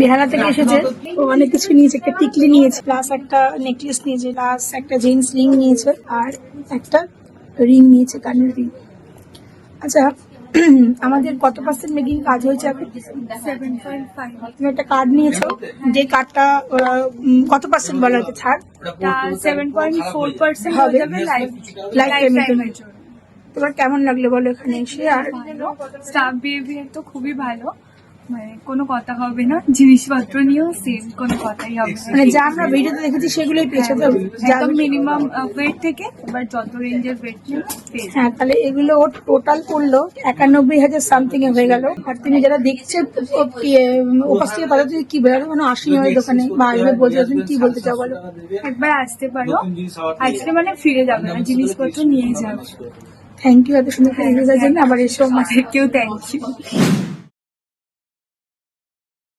বেহালা থেকে এসেছে। ও অনেক কিছু নিয়েছে একটা টিকলি নিয়েছে প্লাস একটা নেকলেস নিয়েছে প্লাস একটা জিন্স রিং নিয়েছে আর একটা রিং নিয়েছে কানের রিং আচ্ছা আমাদের কত পার্সেন্ট মেকিং কাজ হয়েছে এখন? সেভেন তুমি একটা কার্ড নিয়েছো যে কার্ডটা ওরা কত পার্সেন্ট বলা হচ্ছে ছাড়। সেভেন পয়েন্ট ফোর পার্সেন্ট হবে। লাইফ লাইফ জন্য। তোমার কেমন লাগল বলো এখানে এসে আর স্টাফ বিহেভিয়ার তো খুবই ভালো। মানে কোনো কথা হবে না জিনিসপত্র নিয়েও সেম কোনো কথাই হবে মানে যা আমরা ভিডিওতে দেখেছি সেগুলোই পেয়েছ তো একদম মিনিমাম ওয়েট থেকে এবার যত রেঞ্জের ওয়েট যাবে। হ্যাঁ তাহলে এগুলো ওর টোটাল পড়ল একানব্বই হাজার সামথিং এ হয়ে গেল। আর তুমি যারা দেখছে ওপাশ থেকে তাদের তুমি কি বলো মানে আসেনি হয় দোকানে বা আসবে বলতে তুমি কি বলতে চাও বলো? একবার আসতে পারো। আসলে মানে ফিরে যাবে না জিনিসপত্র নিয়ে যাবে। থ্যাংক ইউ এত সুন্দর করে জন্য। আবার এসো আমাদেরকেও থ্যাংক ইউ